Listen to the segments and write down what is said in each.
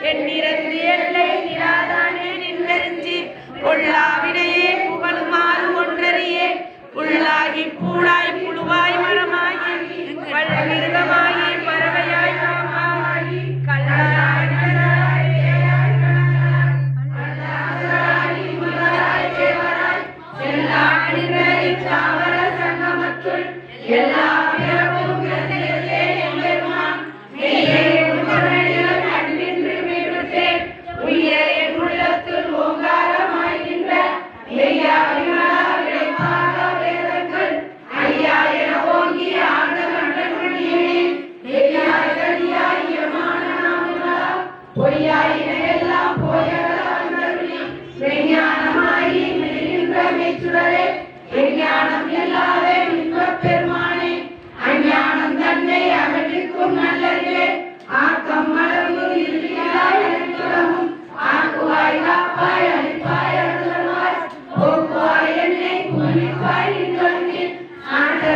என் நிறந்து எல்லை நிராதானே நின்றறிஞ்சு பொல்லாவினையே புகழுமாறு ஒன்றறியே. புல்லாகி பூளாய் புழுவாய் எல்லா தாவர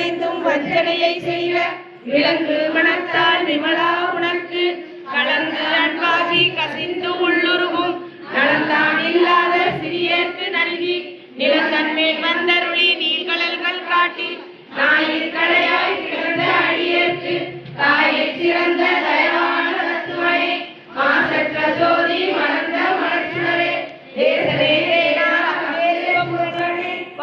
களைந்தும் வஞ்சனையை செய்ய விலங்கு மனத்தால் விமலா உனக்கு. கலந்து அன்பாகி கசிந்து உள்ளுருகும். நலந்தான் இல்லாத சிறியேற்கு நல்கி. நிலத்தன்மேல் வந்தருளி நீர்கடல்கள் காட்டி. தாயில் கடையாய் சிறந்த அடியேற்கு. தாயை சிறந்த